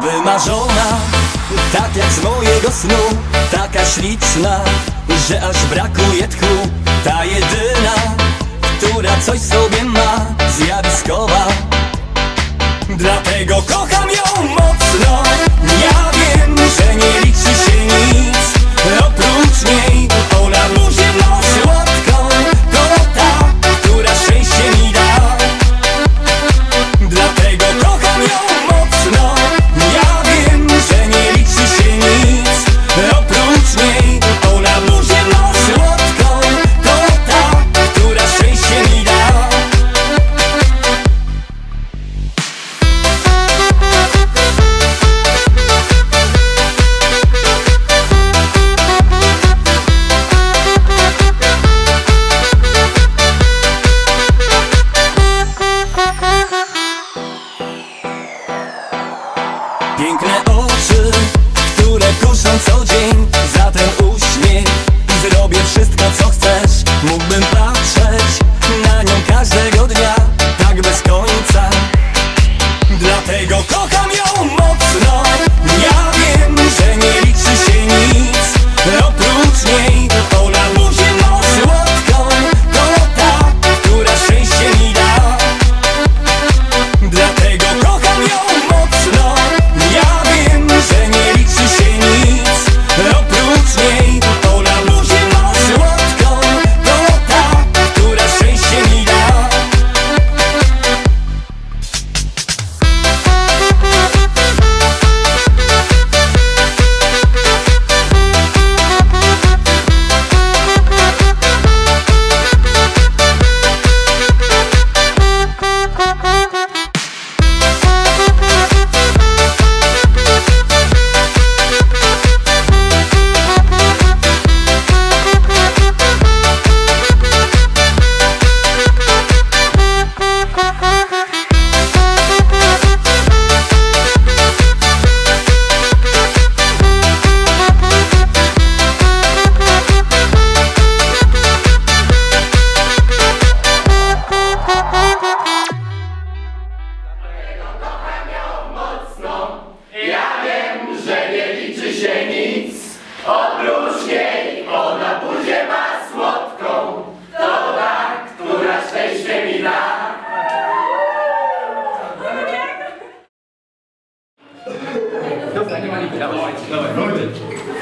Wymarzona, tak jak z mojego snu Taka śliczna, że aż brakuje tchu. Ta jedyna, która coś sobie ma Zjawiskowa. Dlatego kocham ją mocno Piękne oczy, które kuszą co dzień Za ten uśmiech. Dawaj, Wojtek.